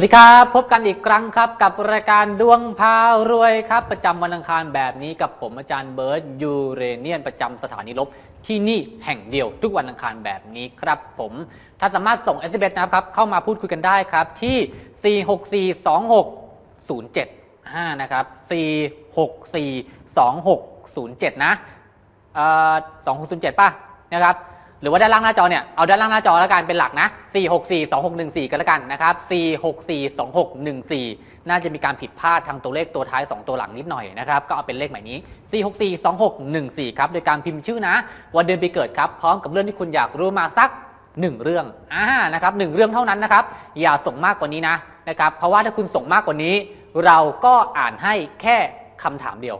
สวัสดีครับ พบกันอีกครั้งครับกับรายการดวงพารวยครับ ประจำวันอังคารแบบนี้กับผมอาจารย์เบิร์ตยูเรเนียน ประจำสถานีลบที่นี่แห่งเดียวทุกวันอังคารแบบนี้ครับผมถ้าสามารถส่ง s อ s นะครับเข้ามาพูดคุยกันได้ครับที่ 4642607นะครับ4642607 นะเอ่อ2607 ป่ะนะครับ หรือว่าด้านล่างหน้าจอเนี่ย เอาด้านล่างหน้าจอแล้วกันเป็นหลักนะ 4642614 กันแล้วกันนะครับ 4642614 น่าจะมีการผิดพลาดทางตัวเลขตัวท้าย 2 ตัวหลังนิดหน่อยนะครับ ก็เอาเป็นเลขใหม่นี้ 4642614 ครับ โดยการพิมพ์ชื่อนะ วันเดือนปีเกิดครับ พร้อมกับเรื่องที่คุณอยากรู้มาสัก1เรื่องอ่านะครับหนึ่งเรื่องเท่านั้นนะครับ อย่าส่งมากกว่านี้นะนะครับ เพราะว่าถ้าคุณส่งมากกว่านี้ เราก็อ่านให้แค่ คำถามเดียว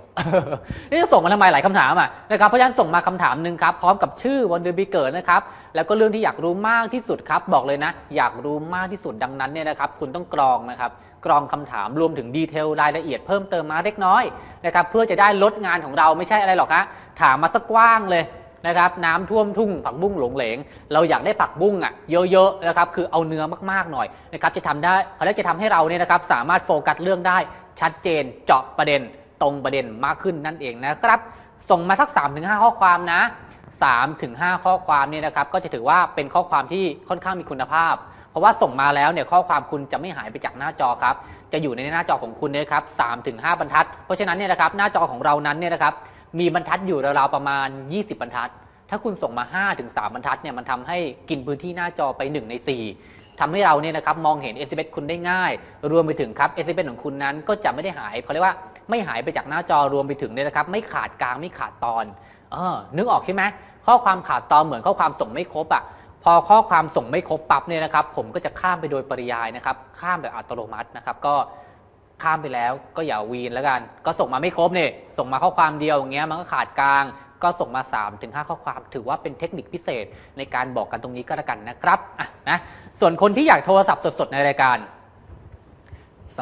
นี่จะส่งมาทำไมหลายคำถามอะนะครับเพราะฉะนั้นส่งมาคำถามหนึ่งครับพร้อมกับชื่อวันเดือนปีเกิดนะครับแล้วก็เรื่องที่อยากรู้มากที่สุดครับ บอกเลยนะ อยากรู้มากที่สุดดังนั้นเนี่ยนะครับคุณต้องกรองนะครับกรองคำถามรวมถึงดีเทลรายละเอียดเพิ่มเติมมาเล็กน้อยนะครับเพื่อจะได้ลดงานของเราไม่ใช่อะไรหรอกฮะถามมาสักกว้างเลยนะครับน้ำท่วมทุ่งผักบุ้งหลงเหลง เราอยากได้ผักบุ้งอะเยอะๆนะครับคือเอาเนื้อมากๆหน่อยนะครับจะทำได้เขาเรียกจะทำให้เราเนี่ยนะครับสามารถโฟกัสเรื่องได้ชัดเจนเจาะประเด็น ตรงประเด็นมากขึ้นนั่นเองนะครับ ส่งมาสัก 3-5 ข้อความนะ 3-5 ข้อความเนี่ยนะครับก็จะถือว่าเป็นข้อความที่ค่อนข้างมีคุณภาพ เพราะว่าส่งมาแล้วเนี่ยข้อความคุณจะไม่หายไปจากหน้าจอครับ จะอยู่ในหน้าจอของคุณเนี่ยครับ3-5 บรรทัด เพราะฉะนั้นเนี่ยนะครับหน้าจอของเรานั้นเนี่ยนะครับมีบรรทัดอยู่ราวๆประมาณ 20 บรรทัด ถ้าคุณส่งมา5ถึง3บรรทัดเนี่ยมันทำให้กินพื้นที่หน้าจอไป 1 ใน 4ทำให้เราเนี่ยนะครับมองเห็น s อ s คุณได้ง่าย รวมไปถึงครับ s อ s ของคุณนั้นก็จะไม่ได้หายเขาเรียกว่า ไม่หายไปจากหน้าจอรวมไปถึงเนี่ยนะครับ ไม่ขาดกลางไม่ขาดตอนเออนึกออกใช่ไหมข้อความขาดตอนเหมือนข้อความส่งไม่ครบอะพอข้อความส่งไม่ครบปั๊บเนี่ยนะครับ ผมก็จะข้ามไปโดยปริยายนะครับ ข้ามแบบอัตโนมัตินะครับ ก็ข้ามไปแล้วก็อย่าวีนแล้วกัน ก็ส่งมาไม่ครบเนี่ยส่งมาข้อความเดียวอย่างเงี้ยมันก็ขาดกลาง ก็ส่งมา3ถึง5ข้อความ ถือว่าเป็นเทคนิคพิเศษในการบอกกันตรงนี้ก็แล้วกันนะครับอะนะส่วนคนที่อยากโทรศัพท์สดๆในรายการ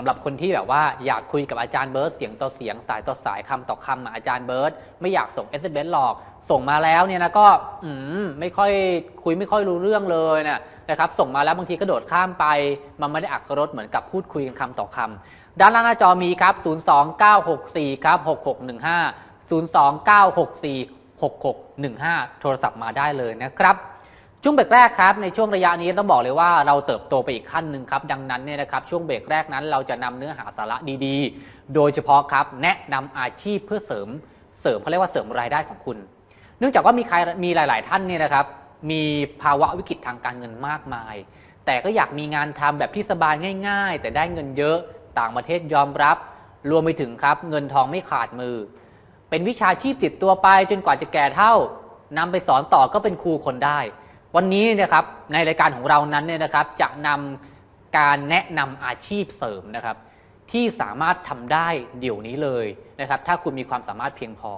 สำหรับคนที่แบบว่าอยากคุยกับอาจารย์เบิร์ตเสียงต่อเสียงสายต่อสายคำต่อคำอาจารย์เบิร์ตไม่อยากส่ง s อ s หรอก ส่งมาแล้วเนี่ยนะก็อืมไม่ค่อยคุยไม่ค่อยรู้เรื่องเลยนะนะครับส่งมาแล้วบางทีก็โดดข้ามไป มันไม่ได้อักขรสเหมือนกับพูดคุยกันคำต่อคำด้านล่างหน้าจอมีครับ 02964ครับ6615 02964 6615 โทรศัพท์มาได้เลยนะครับ ช่วงเบรกแรกครับในช่วงระยะนี้ต้องบอกเลยว่าเราเติบโตไปอีกขั้นหนึ่งครับดังนั้นเนี่ยนะครับช่วงเบรกแรกนั้น เราจะนำเนื้อหาสาระดีๆ โดยเฉพาะครับแนะนำอาชีพเพื่อเสริมเสริมเขาเรียกว่าเสริมรายได้ของคุณ เนื่องจากว่ามีใครมีหลาย ๆ ท่านเนี่ยนะครับมีภาวะวิกฤตทางการเงินมากมาย แต่ก็อยากมีงานทำแบบที่สบายง่าย ๆ แต่ได้เงินเยอะต่างประเทศยอมรับ รวมไปถึงครับเงินทองไม่ขาดมือ เป็นวิชาชีพติดตัวไปจนกว่าจะแก่เท่านำไปสอนต่อก็เป็นครูคนได้ วันนี้นะครับในรายการของเรานั้นเนี่ยนะครับจะนำการแนะนำอาชีพเสริมนะครับ ที่สามารถทำได้เดี๋ยวนี้เลยนะครับ ถ้าคุณมีความสามารถเพียงพอ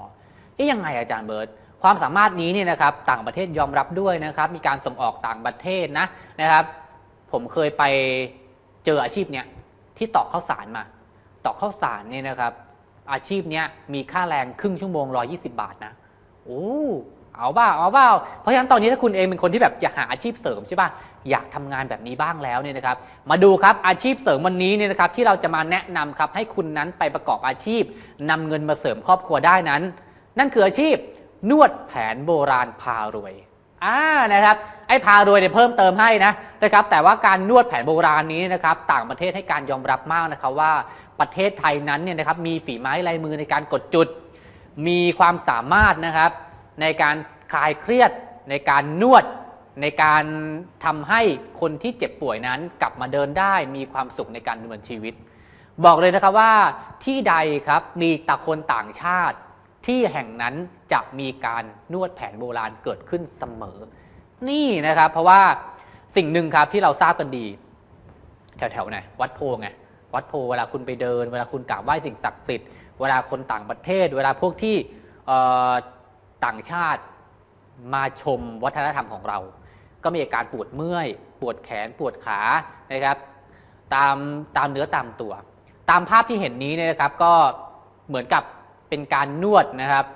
เอ๊ะยังไงอาจารย์เบิร์ตความสามารถนี้เนี่ยนะครับ ต่างประเทศยอมรับด้วยนะครับ มีการส่งออกต่างประเทศนะนะครับ ผมเคยไปเจออาชีพเนี้ยที่ตอกข้าวสารมา ตอกข้าวสารเนี่ยนะครับ อาชีพเนี้ยมีค่าแรงครึ่งชั่วโมง120บาทนะโอ้ เอาบ้าเอาเปล่าเพราะฉะนั้นตอนนี้ถ้าคุณเองเป็นคนที่แบบอยากหาอาชีพเสริมใช่ป่ะอยากทำงานแบบนี้บ้างแล้วเนี่ยนะครับ มาดูครับอาชีพเสริมวันนี้เนี่ยนะครับที่เราจะมาแนะนำครับให้คุณนั้นไปประกอบอาชีพนำเงินมาเสริมครอบครัวได้นั้น นั่นคืออาชีพนวดแผนโบราณพารวยอ่านะครับไอ้พารวยเนี่ยเพิ่มเติมให้นะนะครับแต่ว่าการนวดแผนโบราณนี้นะครับต่างประเทศให้การยอมรับมากนะครับว่าประเทศไทยนั้นเนี่ยนะครับมีฝีไม้ลายมือในการกดจุด มีความสามารถนะครับ ในการคลายเครียด ในการนวด ในการทำให้คนที่เจ็บป่วยนั้นกลับมาเดินได้มีความสุขในการดำเนินชีวิต บอกเลยนะครับว่าที่ใดครับมีตะคนต่างชาติ ที่แห่งนั้นจะมีการนวดแผนโบราณเกิดขึ้นเสมอ นี่นะครับ เพราะว่าสิ่งหนึ่งครับที่เราทราบกันดี แถวๆไหนวัดโพไงวัดโพเวลาคุณไปเดิน เวลาคุณกราบไหว้สิ่งศักดิ์สิทธิ์เวลาคนต่างประเทศ เวลาพวกที่ ต่างชาติมาชมวัฒนธรรมของเรา ก็มีอาการปวดเมื่อย ปวดแขนปวดขานะครับ ตามตามเนื้อตามตัว ตามภาพที่เห็นนี้เนี่ยนะครับก็เหมือนกับเป็นการนวดนะครับ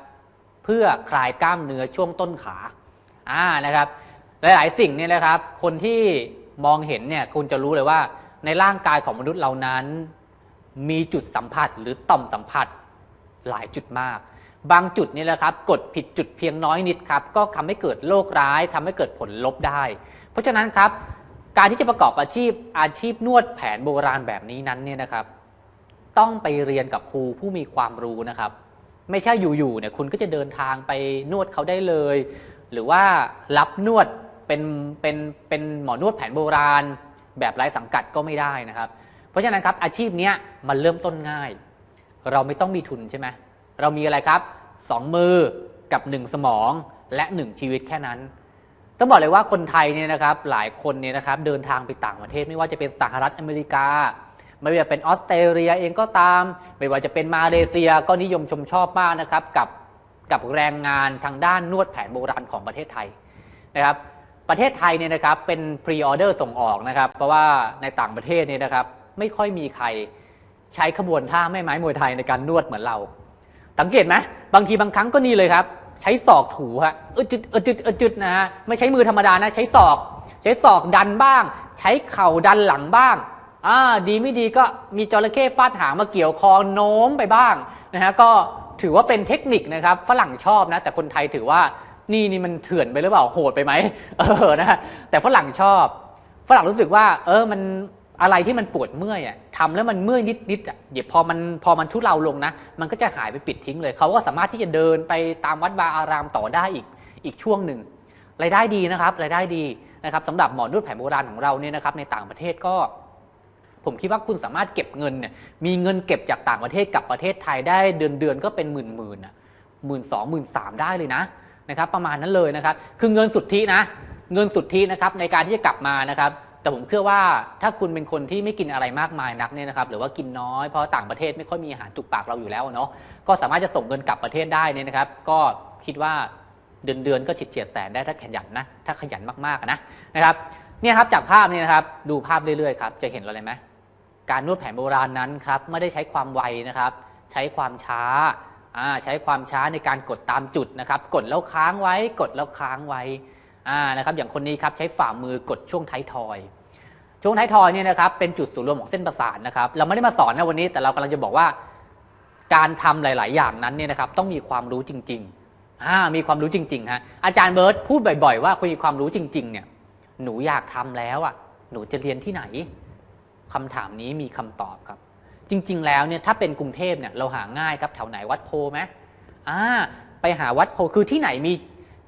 เพื่อคลายกล้ามเนื้อช่วงต้นขาอ่านะครับ หลาย ๆ สิ่งเนี่ยนะครับ คนที่มองเห็นเนี่ยคุณจะรู้เลยว่า ในร่างกายของมนุษย์เรานั้น มีจุดสัมผัสหรือต่อมสัมผัสหลายจุดมาก บางจุดนี่แหละครับกดผิดจุดเพียงน้อยนิดครับก็ทำให้เกิดโรคร้ายทำให้เกิดผลลบได้ เพราะฉะนั้นครับ การที่จะประกอบอาชีพอาชีพนวดแผนโบราณแบบนี้นั้นเนี่ยนะครับ ต้องไปเรียนกับครูผู้มีความรู้นะครับ ไม่ใช่อยู่ๆเนี่ยคุณก็จะเดินทางไปนวดเขาได้เลย หรือว่ารับนวดเป็นเป็นเป็นหมอนวดแผนโบราณ แบบไร้สังกัดก็ไม่ได้นะครับ เพราะฉะนั้นครับอาชีพนี้มันเริ่มต้นง่าย เราไม่ต้องมีทุนใช่ไหมเรามีอะไรครับ สองมือกับหนึ่งสมองและหนึ่งชีวิตแค่นั้น ต้องบอกเลยว่าคนไทยเนี่ยนะครับหลายคนเนี่ยนะครับเดินทางไปต่างประเทศไม่ว่าจะเป็นสหรัฐอเมริกา ไม่ว่าจะเป็นออสเตรเลียเองก็ตาม ไม่ว่าจะเป็นมาเลเซียก็นิยมชมชอบมากนะครับกับกับแรงงานทางด้านนวดแผนโบราณของประเทศไทยนะครับประเทศไทยเนี่ยนะครับเป็นพรีออเดอร์ส่งออกนะครับ เพราะว่าในต่างประเทศเนี่ยนะครับไม่ค่อยมีใครใช้ขบวนท่าแม่ไม้มวยไทยในการนวดเหมือนเรา สังเกตไหมบางทีบางครั้งก็นี่เลยครับ ใช้ศอกถูฮะเออจุดเออจุดเออจุดนะฮะไม่ใช้มือธรรมดานะ ใช้ศอก ใช้ศอกดันบ้าง ใช้เข่าดันหลังบ้างอ่าดีไม่ดีก็มีจระเข้ฟาดหางมาเกี่ยวคอโน้มไปบ้างนะฮะก็ถือว่าเป็นเทคนิคนะครับฝรั่งชอบนะ แต่คนไทยถือว่านี่นี่มันเถื่อนไปหรือเปล่าโหดไปไหมเออนะฮะแต่ฝรั่งชอบฝรั่งรู้สึกว่า เออมัน อะไรที่มันปวดเมื่อยอะทำแล้วมันเมื่อยนิดๆอะเดี๋ยวพอมันพอมันทุเลาลงนะ มันก็จะหายไปปิดทิ้งเลย เขาก็สามารถที่จะเดินไปตามวัดวาอารามต่อได้อีกอีกช่วงหนึ่งรายได้ดีนะครับรายได้ดีนะครับสำหรับหมอนวดแผนโบราณของเราเนี่ยนะครับในต่างประเทศก็ ผมคิดว่าคุณสามารถเก็บเงินเนี่ยมีเงินเก็บจากต่างประเทศกับประเทศไทยได้เดือนเดือนๆก็เป็นหมื่นหมื่นอะหมื่นสองหมื่นสามได้เลยนะนะครับ ประมาณนั้นเลยนะครับ คือเงินสุทธินะ เงินสุทธินะครับในการที่จะกลับมานะครับ แต่ผมเชื่อว่าถ้าคุณเป็นคนที่ไม่กินอะไรมากมายนักเนี่ยนะครับหรือว่ากินน้อยเพราะต่างประเทศไม่ค่อยมีอาหารจุกปากเราอยู่แล้วเนาะก็สามารถจะส่งเงินกลับประเทศได้เนี่ยนะครับ ก็คิดว่าเดือนเดือนก็ฉิดเฉียดแสนได้ถ้าขยันนะถ้าขยันมากๆนะนะครับเนี่ยครับจากภาพนี้นะครับดูภาพเรื่อยๆครับจะเห็นอะไรไหมการนวดแผนโบราณนั้นครับไม่ได้ใช้ความไวนะครับ ใช้ความช้าใช้ความช้าในการกดตามจุดนะครับ กดแล้วค้างไว้ กดแล้วค้างไว้ อ่านะครับอย่างคนนี้ครับใช้ฝ่ามือกดช่วงท้ายทอย ช่วงท้ายทอยเนี่ยนะครับเป็นจุดศูนย์รวมของเส้นประสาทนะครับ เราไม่ได้มาสอนนะวันนี้ แต่เรากำลังจะบอกว่า การทำหลาย ๆ อย่างนั้นเนี่ยนะครับต้องมีความรู้จริงๆอ่ามีความรู้จริงๆฮะอาจารย์เบิร์ตพูดบ่อย ๆ ว่าคุยความรู้จริง ๆ เนี่ยหนูอยากทำแล้วอะหนูจะเรียนที่ไหนคำถามนี้มีคำตอบครับ จริง ๆ แล้วเนี่ยถ้าเป็นกรุงเทพเนี่ยเราหาง่ายครับแถวไหนวัดโพไหมอ่าไปหาวัดโพคือที่ไหนมี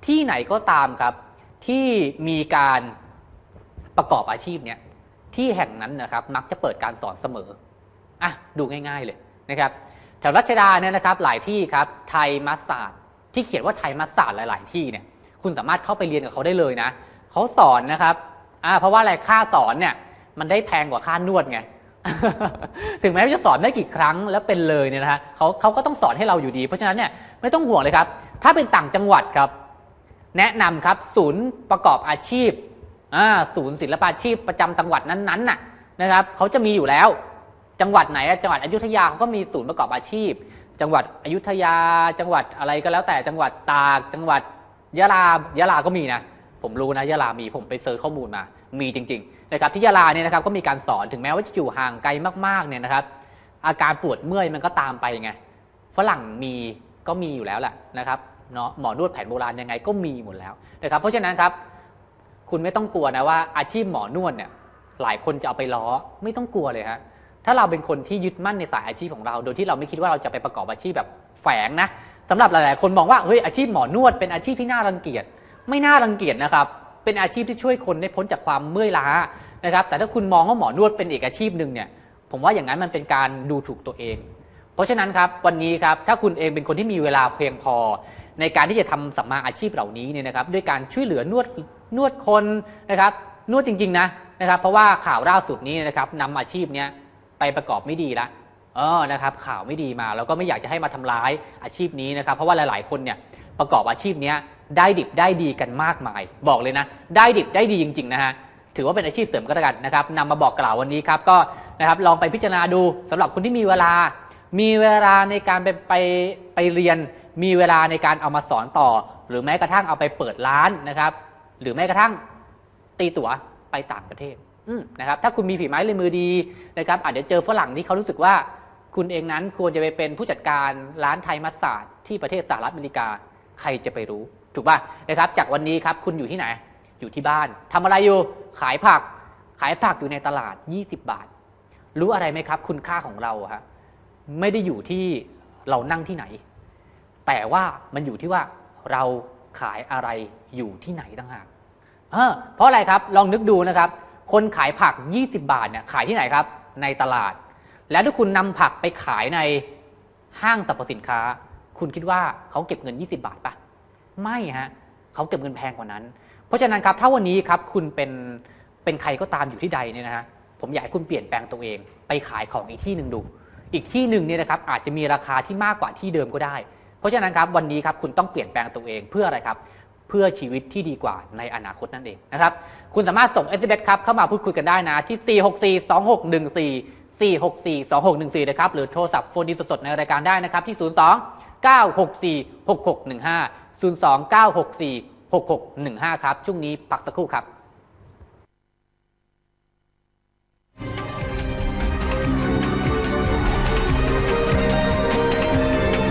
ที่ไหนก็ตามครับ ที่มีการประกอบอาชีพเนี่ยที่แห่งนั้นนะครับมักจะเปิดการสอนเสมออะดูง่าย ๆเลยนะครับแถวรัชดาเนี่ยนะครับหลายที่ครับไทยมัสตาร์ดที่เขียนว่าไทยมัสตาร์ดหลาย ๆ ที่เนี่ยคุณสามารถเข้าไปเรียนกับเขาได้เลยนะเขาสอนนะครับอ่าเพราะว่าอะไรค่าสอนเนี่ยมันได้แพงกว่าค่านวดไงถึงแม้ว่าจะสอนได้กี่ครั้งแล้วเป็นเลยเนี่ยนะฮะเขาเขาก็ต้องสอนให้เราอยู่ดี เพราะฉะนั้นเนี่ยไม่ต้องห่วงเลยครับ ถ้าเป็นต่างจังหวัดครับ แนะนำครับศูนย์ประกอบอาชีพศูนย์ศิลปาชีพประจำจังหวัดนั้นๆน่ะนะครับเขาจะมีอยู่แล้ว จังหวัดไหนจังหวัดอยุธยาเขาก็มีศูนย์ประกอบอาชีพ จังหวัดอยุธยา จังหวัดอะไรก็แล้วแต่จังหวัดตาก จังหวัดยะลายะลาก็มีนะผมรู้นะยะลามีผมไปเซิร์ชข้อมูลมา มีจริงๆนะครับที่ยะลาเนี่ยนะครับก็มีการสอนถึงแม้ว่าจะอยู่ห่างไกลมากๆเนี่ยนะครับ อาการปวดเมื่อยมันก็ตามไปไงฝรั่งมีก็มีอยู่แล้วแหละนะครับ เนาะหมอนวดแผนโบราณยังไงก็มีหมดแล้วนะครับเพราะฉะนั้นครับคุณไม่ต้องกลัวนะว่าอาชีพหมอนวดเนี่ยหลายคนจะเอาไปล้อไม่ต้องกลัวเลยฮะถ้าเราเป็นคนที่ยึดมั่นในสายอาชีพของเรา โดยที่เราไม่คิดว่าเราจะไปประกอบอาชีพแบบแฝงนะสำหรับหลายๆ คนมองว่าเฮ้ยอาชีพหมอนวดเป็นอาชีพที่น่ารังเกียจไม่น่ารังเกียจนะครับเป็นอาชีพที่ช่วยคนได้พ้นจากความเมื่อยล้านะครับแต่ถ้าคุณมองว่าหมอนวดเป็นอีกอาชีพหนึ่งเนี่ยผมว่าอย่างนั้นมันเป็นการดูถูกตัวเอง เพราะฉะนั้นครับวันนี้ครับถ้าคุณเองเป็นคนที่มีเวลาเพียงพอ ในการที่จะทำสัมมาอาชีพเหล่านี้เนี่ยนะครับด้วยการช่วยเหลือนวดนวดคนนะครับนวดจริงๆนะนะครับ เพราะว่าข่าวล่าสุดนี้นะครับนำอาชีพเนี้ยไปประกอบไม่ดีละเออนะครับข่าวไม่ดีมาแล้วก็ไม่อยากจะให้มาทำร้ายอาชีพนี้นะครับ เพราะว่าหลาย ๆ คนเนี่ยประกอบอาชีพเนี้ยได้ดิบได้ดีกันมากมาย บอกเลยนะ ได้ดิบได้ดีจริง ๆ นะฮะถือว่าเป็นอาชีพเสริมก็แล้วกันนะครับนำมาบอกกล่าววันนี้ครับก็นะครับลองไปพิจารณาดูสำหรับคนที่มีเวลา มีเวลาในการไปไปไปเรียน มีเวลาในการเอามาสอนต่อ หรือแม้กระทั่งเอาไปเปิดร้านนะครับ หรือแม้กระทั่งตีตั๋วไปต่างประเทศอืมนะครับ ถ้าคุณมีฝีไม้ลายมือดีนะครับอาจจะเจอฝรั่งที่เขารู้สึกว่าคุณเองนั้นควรจะไปเป็นผู้จัดการร้านไทยมัสตาร์ดที่ประเทศสหรัฐอเมริกาใครจะไปรู้ ถูกป่ะนะครับ จากวันนี้ครับคุณอยู่ที่ไหน อยู่ที่บ้านทำอะไรอยู่ขายผัก ขายผักอยู่ในตลาด 20 บาท รู้อะไรไหมครับ คุณค่าของเราอะฮะไม่ได้อยู่ที่เรานั่งที่ไหน แต่ว่ามันอยู่ที่ว่าเราขายอะไรอยู่ที่ไหนต่างหากเพราะอะไรครับลองนึกดูนะครับ คนขายผัก 20 บาทเนี่ยขายที่ไหนครับ ในตลาด แล้วถ้าคุณนำผักไปขายในห้างสรรพสินค้า คุณคิดว่าเขาเก็บเงิน 20 บาทปะไม่ฮะเขาเก็บเงินแพงกว่านั้น เพราะฉะนั้นครับถ้าวันนี้ครับคุณเป็นเป็นใครก็ตามอยู่ที่ใดเนี่ยนะฮะผมอยากให้คุณเปลี่ยนแปลงตัวเอง ไปขายของอีกที่หนึ่งดู อีกที่หนึ่งเนี่ยนะครับอาจจะมีราคาที่มากกว่าที่เดิมก็ได้ เพราะฉะนั้นครับวันนี้ครับคุณต้องเปลี่ยนแปลงตัวเองเพื่ออะไรครับ เพื่อชีวิตที่ดีกว่าในอนาคตนั่นเองนะครับ คุณสามารถส่ง s อ s ครับเข้ามาพูดคุยกันได้นะที่ 464 2614 464 2614 นะครับ หรือโทรศัพท์โฟนดีสดๆ ในรายการได้นะครับ ที่ 02 964 6615 02 964 6615 ครับ ช่วงนี้พักสักครู่ครับ